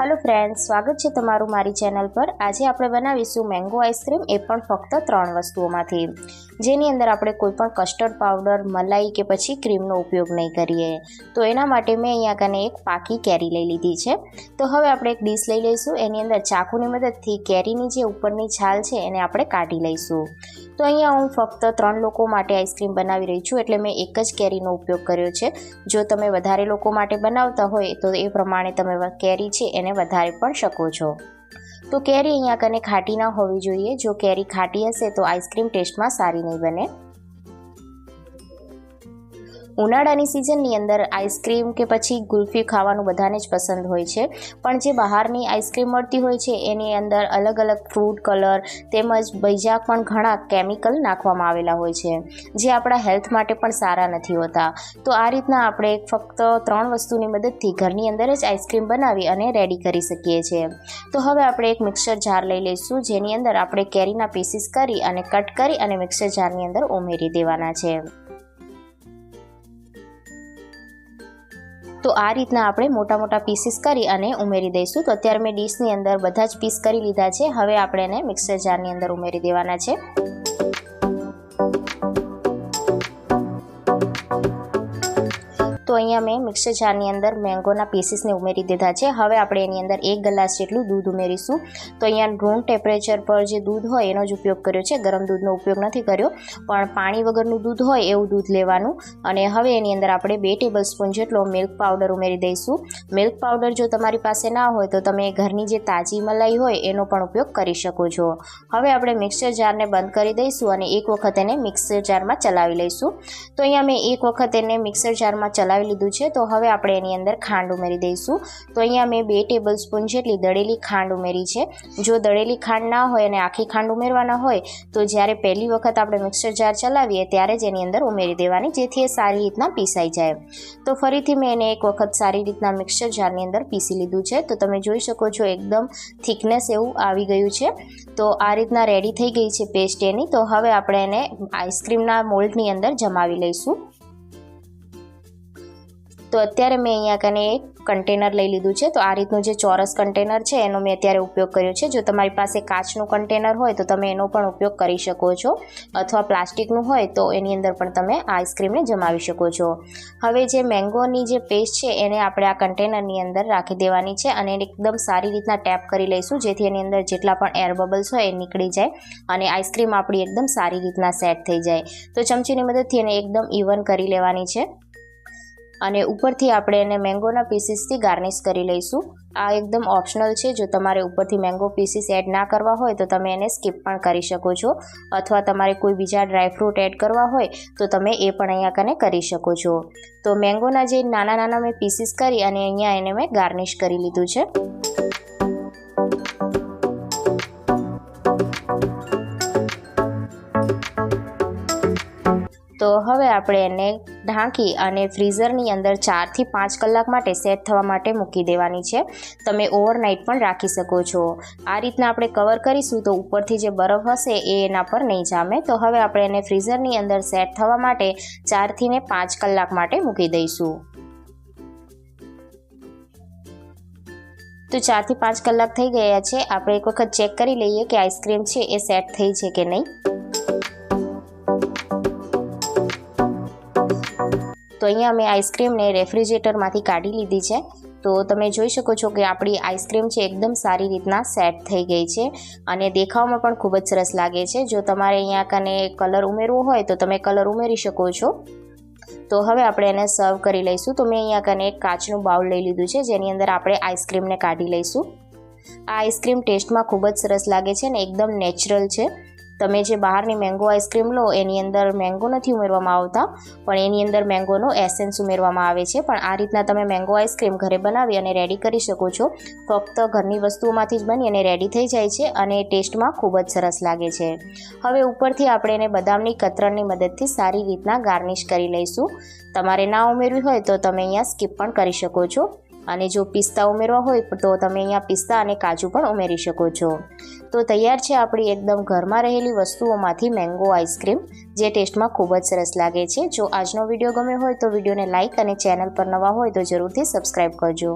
Hello friends સ્વાગત છે તમારું મારી ચેનલ પર. આજે આપણે બનાવીશું મેંગો આઈસ્ક્રીમ એ પણ ફક્ત ત્રણ વસ્તુઓમાંથી. જેની અંદર આપણે કોઈપણ કસ્ટર્ડ પાવડર મલાઈ કે પછી ક્રીમનો ઉપયોગ નહીં કરીએ. તો એના માટે મેં અહીંયા કને એક પાકી કેરી લઈ લીધી છે. તો હવે આપણે એક ડીશ લઈ લઈશું. એની અંદર ચાકુની મદદથી કેરીની જે ઉપરની છાલ છે એને આપણે કાઢી લઈશું. તો અહીંયા હું ફક્ત ત્રણ લોકો માટે આઈસ્ક્રીમ બનાવી રહી છું, એટલે મેં એક જ કેરીનો ઉપયોગ કર્યો છે. જો તમે વધારે લોકો માટે બનાવતા હોય, તો એ પ્રમાણે તમે કેરી છે એને વધારે પણ શકો છો. તો કેરી અહીંયા કને ખાટી ના હોવી જોઈએ. જો કેરી ખાટી હશે તો આઈસ્ક્રીમ ટેસ્ટમાં સારી નહીં બને. ઉનાળાની સિઝનની અંદર આઈસ્ક્રીમ કે પછી ગુલ્ફી ખાવાનું બધાને જ પસંદ હોય છે. પણ જે બહારની આઈસ્ક્રીમ મળતી હોય છે, એની અંદર અલગ અલગ ફ્રૂટ કલર તેમજ બીજા પણ ઘણા કેમિકલ નાખવામાં આવેલા હોય છે, જે આપણા હેલ્થ માટે પણ સારા નથી હોતા. તો આ રીતના આપણે ફક્ત ત્રણ વસ્તુની મદદથી ઘરની અંદર જ આઈસ્ક્રીમ બનાવી અને રેડી કરી શકીએ છીએ. તો હવે આપણે એક મિક્સર જાર લઈ લઈશું, જેની અંદર આપણે કેરીના પીસીસ કરી અને કટ કરી અને મિક્સર જારની અંદર ઉમેરી દેવાના છે. તો આ રીતના આપણે મોટા મોટા પીસીસ કરી અને ઉમેરી દઈશું. તો અત્યારે મેં ડીશની અંદર બધા જ પીસ કરી લીધા છે. હવે આપણે એને મિક્સર જારની અંદર ઉમેરી દેવાના છે. તો અહીંયા મેં મિક્સર જારની અંદર મેંગોના પીસીસને ઉમેરી દીધા છે. હવે આપણે એની અંદર એક ગ્લાસ જેટલું દૂધ ઉમેરીશું. તો અહીંયા રૂમ ટેમ્પરેચર પર જે દૂધ હોય એનો જ ઉપયોગ કર્યો છે. ગરમ દૂધનો ઉપયોગ નથી કર્યો. પણ પાણી વગરનું દૂધ હોય એવું દૂધ લેવાનું. અને હવે એની અંદર આપણે બે ટેબલ સ્પૂન જેટલો મિલ્ક પાવડર ઉમેરી દઈશું. મિલ્ક પાવડર જો તમારી પાસે ના હોય તો તમે ઘરની જે તાજી મલાઈ હોય એનો પણ ઉપયોગ કરી શકો છો. હવે આપણે મિક્સર જારને બંધ કરી દઈશું અને એક વખત એને મિક્સર જારમાં ચલાવી લઈશું. તો અહીંયા મેં એક વખત એને મિક્સર જારમાં ચલાવી બનાવી લીધું છે. તો હવે આપણે એની અંદર ખાંડ ઉમેરી દઈશું. તો અહીંયા મેં બે ટેબલ સ્પૂન જેટલી દળેલી ખાંડ ઉમેરી છે. જો દળેલી ખાંડ ના હોય અને આખી ખાંડ ઉમેરવાના હોય, તો જ્યારે પહેલી વખત આપણે મિક્સર જાર ચલાવીએ, ત્યારે જ એની અંદર ઉમેરી દેવાની, જેથી એ સારી રીતના પીસાઈ જાય. તો ફરીથી મેં એને એક વખત સારી રીતના મિક્સર જારની અંદર પીસી લીધું છે. તો તમે જોઈ શકો છો એકદમ થિકનેસ એવું આવી ગયું છે. તો આ રીતના રેડી થઈ ગઈ છે પેસ્ટ એની. તો હવે આપણે એને આઈસ્ક્રીમના મોલ્ડની અંદર જમાવી લઈશું. તો અત્યારે મેં અહીંયા કને એક કન્ટેનર લઈ લીધું છે. તો આ રીતનું જે ચોરસ કન્ટેનર છે, એનો મેં અત્યારે ઉપયોગ કર્યો છે. જો તમારી પાસે કાચનું કન્ટેનર હોય, તો તમે એનો પણ ઉપયોગ કરી શકો છો. અથવા પ્લાસ્ટિકનું હોય, તો એની અંદર પણ તમે આઈસ્ક્રીમને જમાવી શકો છો. હવે જે મેંગોની જે પેસ્ટ છે, એને આપણે આ કન્ટેનરની અંદર રાખી દેવાની છે અને એકદમ સારી રીતના ટેપ કરી લઈશું, જેથી એની અંદર જેટલા પણ એર બબલ્સ હોય, એ નીકળી જાય અને આઈસ્ક્રીમ આપણી એકદમ સારી રીતના સેટ થઈ જાય. તો ચમચીની મદદથી એને એકદમ ઇવન કરી લેવાની છે. અને ઉપરથી આપણે એને મેંગોના પીસીસથી ગાર્નિશ કરી લઈશું. આ એકદમ ઓપ્શનલ છે. જો તમારે ઉપરથી મેંગો પીસીસ એડ ના કરવા હોય તો તમે એને સ્કીપ પણ કરી શકો છો. અથવા તમારે કોઈ બીજા ડ્રાયફ્રૂટ એડ કરવા હોય તો તમે એ પણ અહીંયા કને કરી શકો છો. તો મેંગોના જે નાના નાના મેં પીસીસ કરી અને અહીંયા એને મેં ગાર્નિશ કરી લીધું છે. તો હવે આપણે એને ઢાંકી અને ફ્રીઝરની અંદર ચારથી પાંચ કલાક માટે સેટ થવા માટે મૂકી દેવાની છે. તમે ઓવરનાઇટ પણ રાખી શકો છો. આ રીતના આપણે કવર કરીશું તો ઉપરથી જે બરફ હશે એ એના પર નહીં જામે. તો હવે આપણે એને ફ્રીઝરની અંદર સેટ થવા માટે ચારથી ને પાંચ કલાક માટે મૂકી દઈશું. તો ચારથી પાંચ કલાક થઈ ગયા છે. આપણે એક વખત ચેક કરી લઈએ કે આઈસ્ક્રીમ છે એ સેટ થઈ છે કે નહીં. તો અહીંયા મેં આઈસ્ક્રીમને રેફ્રિજરેટરમાંથી કાઢી લીધી છે. તો તમે જોઈ શકો છો કે આપણી આઈસ્ક્રીમ છે એકદમ સારી રીતના સેટ થઈ ગઈ છે અને દેખાવમાં પણ ખૂબ જ સરસ લાગે છે. જો તમારે અહીંયા કને કલર ઉમેરવો હોય તો તમે કલર ઉમેરી શકો છો. તો હવે આપણે એને સર્વ કરી લઈશું. તો મેં અહીંયા કને એક કાચનું બાઉલ લઈ લીધું છે, જેની અંદર આપણે આઈસ્ક્રીમને કાઢી લઈશું. આ આઈસ્ક્રીમ ટેસ્ટમાં ખૂબ જ સરસ લાગે છે ને એકદમ નેચરલ છે. તમે જે બહારની મેંગો આઈસ્ક્રીમ લો, એની અંદર મેંગો નથી ઉમેરવામાં આવતા, પણ એની અંદર મેંગોનો એસેન્સ ઉમેરવામાં આવે છે. પણ આ રીતના તમે મેંગો આઈસ્ક્રીમ ઘરે બનાવી અને રેડી કરી શકો છો. ફક્ત ઘરની વસ્તુઓમાંથી જ બની અને રેડી થઈ જાય છે અને ટેસ્ટમાં ખૂબ જ સરસ લાગે છે. હવે ઉપરથી આપણે એને બદામની કતરણની મદદથી સારી રીતના ગાર્નિશ કરી લઈશું. તમારે ના ઉમેરવી હોય તો તમે અહીંયા સ્કીપ પણ કરી શકો છો. અને જો પિસ્તા ઉમેરવા હોય, તો તમે અહીંયા પિસ્તા અને કાજુ પણ ઉમેરી શકો છો. તો તૈયાર છે આપણી એકદમ ઘરમાં રહેલી વસ્તુઓમાંથી મેંગો આઈસ્ક્રીમ જે ટેસ્ટમાં ખૂબ જ સરસ લાગે છે. જો આજનો વીડિયો ગમ્યો હોય, તો વિડીયોને લાઇક અને ચેનલ પર નવા હોય, તો જરૂરથી સબસ્ક્રાઈબ કરજો.